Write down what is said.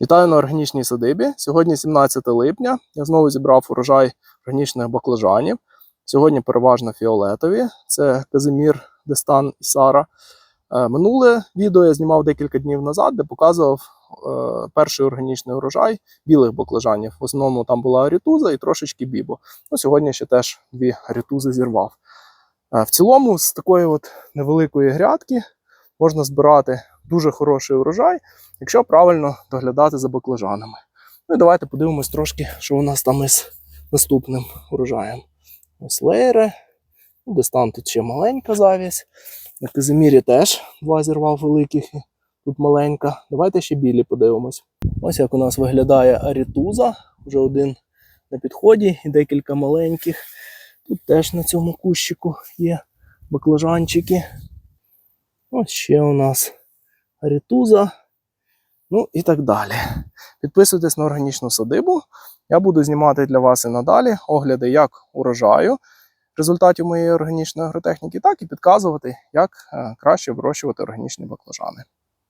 Вітаю на органічній садибі. Сьогодні 17 липня. Я знову зібрав урожай органічних баклажанів. Сьогодні переважно фіолетові. Це Казимір, Дестан і Сара. Е, Минуле відео я знімав декілька днів назад, де показував е, перший органічний урожай білих баклажанів. В основному там була арітуза і трошечки бібо. Ну, сьогодні ще теж дві арітузи зірвав. Е, В цілому, з такої от невеликої грядки можна збирати дуже хороший урожай, якщо правильно доглядати за баклажанами. Ну і давайте подивимось трошки, що у нас там із наступним урожаєм. Ось лейри. Ну, Десь там тут ще маленька завість. На Казимірі теж два зірвав великих. Тут маленька. Давайте ще білі подивимось. Ось як у нас виглядає арітуза. Вже один на підході і декілька маленьких. Тут теж на цьому кущику є баклажанчики. Ось ще у нас арітуза. Ну і так далі. Підписуйтесь на органічну садибу. Я буду знімати для вас і надалі огляди як урожаю результатів моєї органічної агротехніки, так і підказувати, як е, краще вирощувати органічні баклажани.